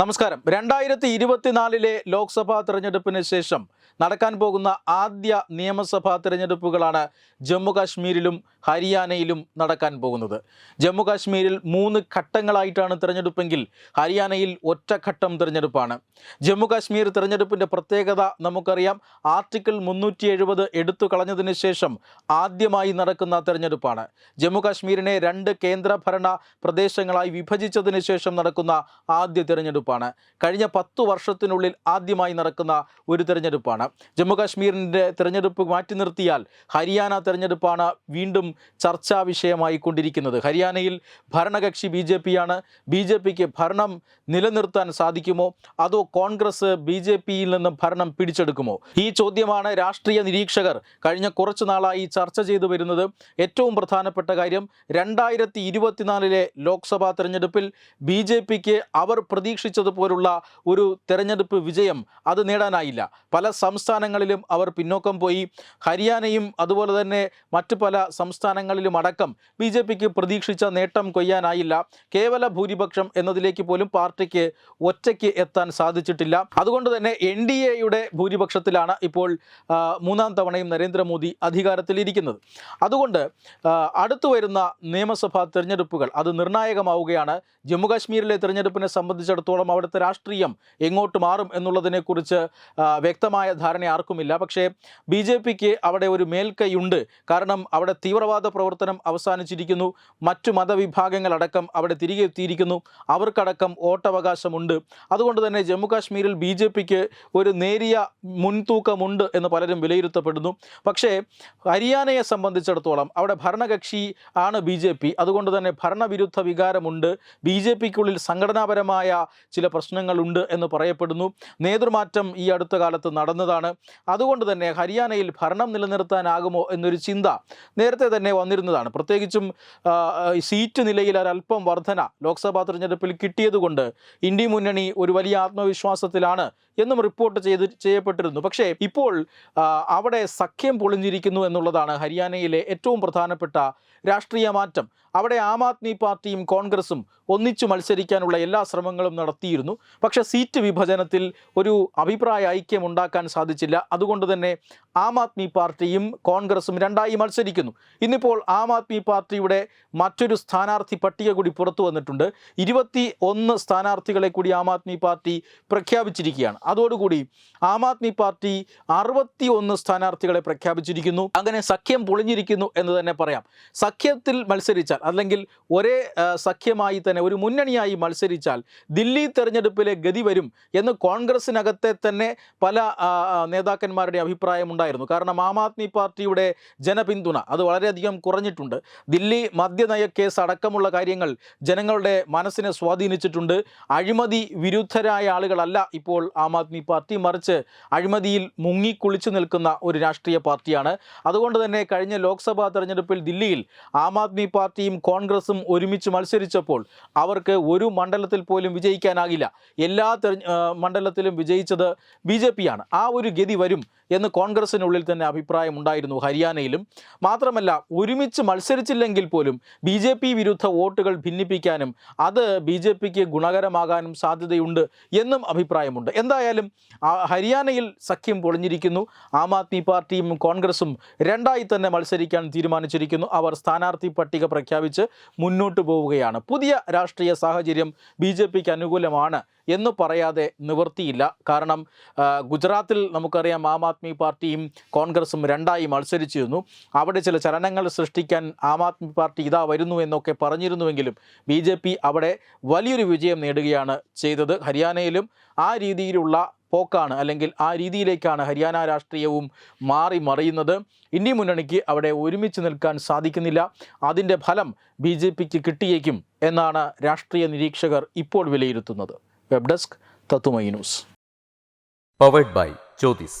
നമസ്കാരം. രണ്ടായിരത്തി ഇരുപത്തിനാലിലെ ലോക്സഭാ തെരഞ്ഞെടുപ്പിന് ശേഷം നടക്കാൻ പോകുന്ന ആദ്യ നിയമസഭാ തിരഞ്ഞെടുപ്പുകളാണ് ജമ്മു കാശ്മീരിലും ഹരിയാനയിലും നടക്കാൻ പോകുന്നത്. ജമ്മു കാശ്മീരിൽ മൂന്ന് ഘട്ടങ്ങളായിട്ടാണ് തിരഞ്ഞെടുപ്പെങ്കിൽ ഹരിയാനയിൽ ഒറ്റഘട്ടം തിരഞ്ഞെടുപ്പാണ്. ജമ്മു കാശ്മീർ തിരഞ്ഞെടുപ്പിന്റെ പ്രത്യേകത നമുക്കറിയാം. ആർട്ടിക്കിൾ മുന്നൂറ്റി എഴുപത് എടുത്തു കളഞ്ഞതിന് ശേഷം ആദ്യമായി നടക്കുന്ന തിരഞ്ഞെടുപ്പാണ്. ജമ്മു കാശ്മീരിനെ രണ്ട് കേന്ദ്രഭരണ പ്രദേശങ്ങളായി വിഭജിച്ചതിന് ശേഷം നടക്കുന്ന ആദ്യ തിരഞ്ഞെടുപ്പാണ്. കഴിഞ്ഞ പത്തു വർഷത്തിനുള്ളിൽ ആദ്യമായി നടക്കുന്ന ഒരു തിരഞ്ഞെടുപ്പാണ്. ജമ്മു കാശ്മീരിന്റെ തിരഞ്ഞെടുപ്പ് മാറ്റി നിർത്തിയാൽ ഹരിയാന തിരഞ്ഞെടുപ്പാണ് വീണ്ടും ചർച്ചാ വിഷയമായി കൊണ്ടിരിക്കുന്നത് ഹരിയാനയിൽ ഭരണകക്ഷി ബി ജെ പിയാണ്. ബി ജെ പിക്ക് ഭരണം നിലനിർത്താൻ സാധിക്കുമോ? അതോ കോൺഗ്രസ് ബി ജെ പിയിൽ നിന്ന് ഭരണം പിടിച്ചെടുക്കുമോ? ഈ ചോദ്യമാണ് രാഷ്ട്രീയ നിരീക്ഷകർ കഴിഞ്ഞ കുറച്ചു നാളായി ചർച്ച ചെയ്തു വരുന്നത്. ഏറ്റവും പ്രധാനപ്പെട്ട കാര്യം രണ്ടായിരത്തി ഇരുപത്തിനാലിലെ ലോക്സഭാ തെരഞ്ഞെടുപ്പിൽ ബി ജെ പിക്ക് അവർ പ്രതീക്ഷിച്ചതുപോലുള്ള ഒരു തെരഞ്ഞെടുപ്പ് വിജയം അത് നേടാനായില്ല. പല സംസ്ഥാനങ്ങളിലും അവർ പിന്നോക്കം പോയി. ഹരിയാനയും അതുപോലെ തന്നെ മറ്റു പല സംസ്ഥാനങ്ങളിലും അടക്കം ബി ജെ പിക്ക് പ്രതീക്ഷിച്ച നേട്ടം കൊയ്യാനായില്ല. കേവല ഭൂരിപക്ഷം എന്നതിലേക്ക് പോലും പാർട്ടിക്ക് ഒറ്റയ്ക്ക് എത്താൻ സാധിച്ചിട്ടില്ല. അതുകൊണ്ട് തന്നെ എൻ ഡി എയുടെ ഭൂരിപക്ഷത്തിലാണ് ഇപ്പോൾ മൂന്നാം തവണയും നരേന്ദ്രമോദി അധികാരത്തിലിരിക്കുന്നത്. അതുകൊണ്ട് അടുത്തു വരുന്ന നിയമസഭാ തിരഞ്ഞെടുപ്പുകൾ അത് നിർണായകമാവുകയാണ്. ജമ്മുകാശ്മീരിലെ തിരഞ്ഞെടുപ്പിനെ സംബന്ധിച്ചിടത്തോളം അവിടുത്തെ രാഷ്ട്രീയം എങ്ങോട്ട് മാറും എന്നുള്ളതിനെക്കുറിച്ച് വ്യക്തമായ ധാരണ ആർക്കുമില്ല. പക്ഷേ ബി ജെ പിക്ക് അവിടെ ഒരു മേൽക്കൈയുണ്ട്. കാരണം അവിടെ തീവ്രവാദ പ്രവർത്തനം അവസാനിച്ചിരിക്കുന്നു. മറ്റു മതവിഭാഗങ്ങളടക്കം അവിടെ തിരികെ എത്തിയിരിക്കുന്നു. അവർക്കടക്കം വോട്ടവകാശമുണ്ട്. അതുകൊണ്ട് തന്നെ ജമ്മു കാശ്മീരിൽ ബി ജെ പിക്ക് ഒരു നേരിയ മുൻതൂക്കമുണ്ട് എന്ന് പലരും വിലയിരുത്തപ്പെടുന്നു. പക്ഷേ ഹരിയാനയെ സംബന്ധിച്ചിടത്തോളം അവിടെ ഭരണകക്ഷി ആണ് ബി ജെ പി. അതുകൊണ്ട് തന്നെ ഭരണവിരുദ്ധ വികാരമുണ്ട്. ബി ജെ പിക്കുള്ളിൽ സംഘടനാപരമായ ചില പ്രശ്നങ്ങളുണ്ട് എന്ന് പറയപ്പെടുന്നു. നേതൃമാറ്റം ഈ അടുത്ത കാലത്ത് നടന്നതാണ് അതുകൊണ്ട് തന്നെ ഹരിയാനയിൽ ഭരണം നിലനിർത്താനാകുമോ എന്നൊരു ചിന്ത നേരത്തെ തന്നെ വന്നിരുന്നതാണ്. പ്രത്യേകിച്ചും സീറ്റ് നിലയിൽ ഒരല്പം വർധന ലോക്സഭാ തെരഞ്ഞെടുപ്പിൽ കിട്ടിയതുകൊണ്ട് ഇന്ത്യ മുന്നണി ഒരു വലിയ ആത്മവിശ്വാസത്തിലാണ് എന്നും റിപ്പോർട്ട് ചെയ്ത് ചെയ്യപ്പെട്ടിരുന്നു. പക്ഷേ ഇപ്പോൾ അവിടെ സഖ്യം പൊളിഞ്ഞിരിക്കുന്നു എന്നുള്ളതാണ് ഹരിയാനയിലെ ഏറ്റവും പ്രധാനപ്പെട്ട രാഷ്ട്രീയ മാറ്റം. അവിടെ ആം ആദ്മി പാർട്ടിയും കോൺഗ്രസും ഒന്നിച്ചു മത്സരിക്കാനുള്ള എല്ലാ ശ്രമങ്ങളും നടത്തിയിരുന്നു. പക്ഷേ സീറ്റ് വിഭജനത്തിൽ ഒരു അഭിപ്രായ ഐക്യം ഉണ്ടാക്കാൻ സാധിച്ചില്ല. അതുകൊണ്ട് തന്നെ ആം ആദ്മി പാർട്ടിയും കോൺഗ്രസും രണ്ടായി മത്സരിക്കുന്നു. ഇന്നിപ്പോൾ ആം ആദ്മി പാർട്ടിയുടെ മറ്റൊരു സ്ഥാനാർത്ഥി പട്ടിക കൂടി പുറത്തു വന്നിട്ടുണ്ട്. ഇരുപത്തി ഒന്ന് സ്ഥാനാർത്ഥികളെ കൂടി ആം ആദ്മി പാർട്ടി പ്രഖ്യാപിച്ചിരിക്കുകയാണ്. അതോടുകൂടി ആം ആദ്മി പാർട്ടി അറുപത്തി ഒന്ന് സ്ഥാനാർത്ഥികളെ പ്രഖ്യാപിച്ചിരിക്കുന്നു. അങ്ങനെ സഖ്യം പൊളിഞ്ഞിരിക്കുന്നു എന്ന് തന്നെ പറയാം. സഖ്യത്തിൽ മത്സരിച്ചാൽ അല്ലെങ്കിൽ ഒരേ സഖ്യമായി തന്നെ ഒരു മുന്നണിയായി മത്സരിച്ചാൽ ദില്ലി തെരഞ്ഞെടുപ്പിലെ ഗതി വരും എന്ന് കോൺഗ്രസിനകത്തെ തന്നെ പല നേതാക്കന്മാരുടെ അഭിപ്രായം ഉണ്ടായിരുന്നു. കാരണം ആം ആദ്മി പാർട്ടിയുടെ ജനപിന്തുണ അത് വളരെയധികം കുറഞ്ഞിട്ടുണ്ട്. ദില്ലി മദ്യനയ കേസ് അടക്കമുള്ള കാര്യങ്ങൾ ജനങ്ങളുടെ മനസ്സിനെ സ്വാധീനിച്ചിട്ടുണ്ട്. അഴിമതി വിരുദ്ധരായ ആളുകളല്ല ഇപ്പോൾ ആം ആദ്മി പാർട്ടി. മറിച്ച് അഴിമതിയിൽ മുങ്ങിക്കുളിച്ചു നിൽക്കുന്ന ഒരു രാഷ്ട്രീയ പാർട്ടിയാണ്. അതുകൊണ്ട് തന്നെ കഴിഞ്ഞ ലോക്സഭാ തെരഞ്ഞെടുപ്പിൽ ദില്ലിയിൽ ആം ആദ്മി പാർട്ടിയും കോൺഗ്രസും ഒരുമിച്ച് മത്സരിച്ചപ്പോൾ അവർക്ക് ഒരു മണ്ഡലത്തിൽ പോലും വിജയിക്കാനാകില്ല. എല്ലാ മണ്ഡലത്തിലും വിജയിച്ചത് ബി ആ ഒരു ഗതി വരും എന്ന് കോൺഗ്രസിനുള്ളിൽ തന്നെ അഭിപ്രായം ഉണ്ടായിരുന്നു ഹരിയാനയിലും. മാത്രമല്ല ഒരുമിച്ച് മത്സരിച്ചില്ലെങ്കിൽ പോലും ബി ജെ പി വിരുദ്ധ വോട്ടുകൾ ഭിന്നിപ്പിക്കാനും അത് ബി ജെ പിക്ക് ഗുണകരമാകാനും സാധ്യതയുണ്ട് എന്നും അഭിപ്രായമുണ്ട്. എന്തായാലും ഹരിയാനയിൽ സഖ്യം പൊളിഞ്ഞിരിക്കുന്നു. ആം ആദ്മി പാർട്ടിയും കോൺഗ്രസും രണ്ടായി തന്നെ മത്സരിക്കാൻ തീരുമാനിച്ചിരിക്കുന്നു. അവർ സ്ഥാനാർത്ഥി പട്ടിക പ്രഖ്യാപിച്ച് മുന്നോട്ട് പോവുകയാണ്. പുതിയ രാഷ്ട്രീയ സാഹചര്യം ബി ജെ പിക്ക് അനുകൂലമാണ് എന്ന് പറയാതെ നിവർത്തിയില്ല കാരണം ഗുജറാത്തിൽ നമുക്കറിയാം ആം ആദ്മി പാർട്ടിയും കോൺഗ്രസും രണ്ടായി മത്സരിച്ചിരുന്നു. അവിടെ ചില ചലനങ്ങൾ സൃഷ്ടിക്കാൻ ആം ആദ്മി പാർട്ടി ഇതാ വരുന്നു എന്നൊക്കെ പറഞ്ഞിരുന്നുവെങ്കിലും ബി ജെ പി അവിടെ വലിയൊരു വിജയം നേടുകയാണ് ചെയ്തത്. ഹരിയാനയിലും ആ രീതിയിലുള്ള പോക്കാണ് അല്ലെങ്കിൽ ആ രീതിയിലേക്കാണ് ഹരിയാന രാഷ്ട്രീയവും മാറി മറിയുന്നത്. ഇന്ത്യ മുന്നണിക്ക് അവിടെ ഒരുമിച്ച് നിൽക്കാൻ സാധിക്കുന്നില്ല. അതിന്റെ ഫലം ബി ജെ പിക്ക് കിട്ടിയേക്കും എന്നാണ് രാഷ്ട്രീയ നിരീക്ഷകർ ഇപ്പോൾ വിലയിരുത്തുന്നത്. വെബ് ഡെസ്ക് തത്തുമൈ news. Powered by Jyothis